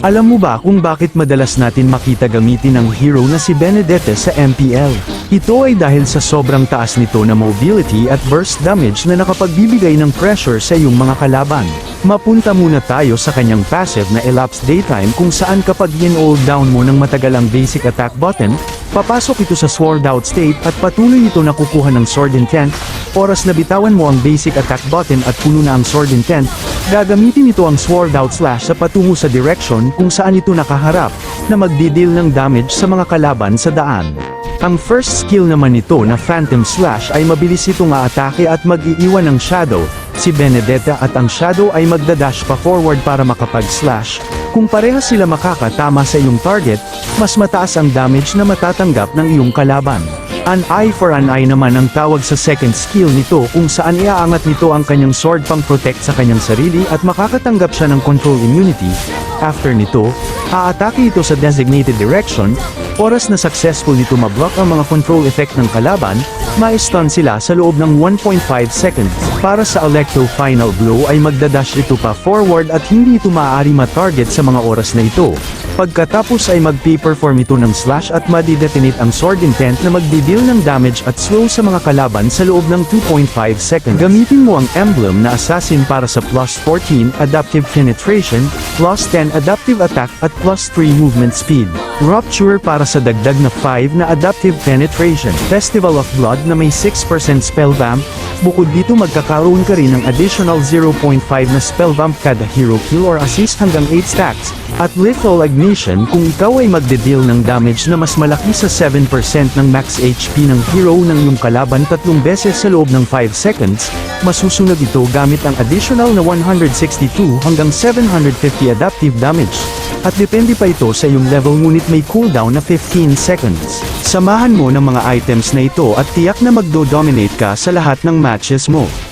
Alam mo ba kung bakit madalas natin makita gamitin ang hero na si Benedette sa MPL? Ito ay dahil sa sobrang taas nito na mobility at burst damage na nakapagbibigay ng pressure sa iyong mga kalaban. Mapunta muna tayo sa kanyang passive na Elapsed Daytime kung saan kapag in-hold down mo ng matagal ang basic attack button, papasok ito sa sword out state at patuloy ito na kukuha ng sword intent, oras na bitawan mo ang basic attack button at puno na ang sword intent, gagamitin ito ang sword out slash sa patungo sa direction kung saan ito nakaharap, na magdidil ng damage sa mga kalaban sa daan. Ang first skill naman nito na Phantom Slash ay mabilis itong aatake at mag-iiwan ng shadow, si Benedetta at ang shadow ay magdadash pa forward para makapag-slash. Kung parehas sila makakatama sa iyong target, mas mataas ang damage na matatanggap ng iyong kalaban. An eye for an eye naman ang tawag sa second skill nito kung saan iaangat nito ang kanyang sword pang protect sa kanyang sarili at makakatanggap siya ng control immunity. After nito, aatake ito sa designated direction, oras na successful nito mablock ang mga control effect ng kalaban, ma-stun sila sa loob ng 1.5 seconds. Para sa Electro Final Blow ay magdadash ito pa forward at hindi ito maaari ma-target sa mga oras na ito. Pagkatapos ay mag-perform ito ng slash at madidetonate ang sword intent na magdidil ng damage at slow sa mga kalaban sa loob ng 2.5 seconds. Gamitin mo ang emblem na assassin para sa plus 14 adaptive penetration, plus 10 adaptive attack at plus 3 movement speed. Rupture para sa dagdag na 5 na adaptive penetration. Festival of Blood na may 6% spell vamp. Bukod dito magkakaroon ka rin ng additional 0.5 na spell vamp kada hero kill or assist hanggang 8 stacks. At Lethal Ignition kung ikaw ay magde-deal ng damage na mas malaki sa 7% ng max HP ng hero ng iyong kalaban tatlong beses sa loob ng 5 seconds, masusunod ito gamit ang additional na 162 hanggang 750 adaptive damage. At depende pa ito sa iyong level ngunit may cooldown na 15 seconds. Samahan mo ng mga items na ito at tiyak na magdo-dominate ka sa lahat ng matches mo.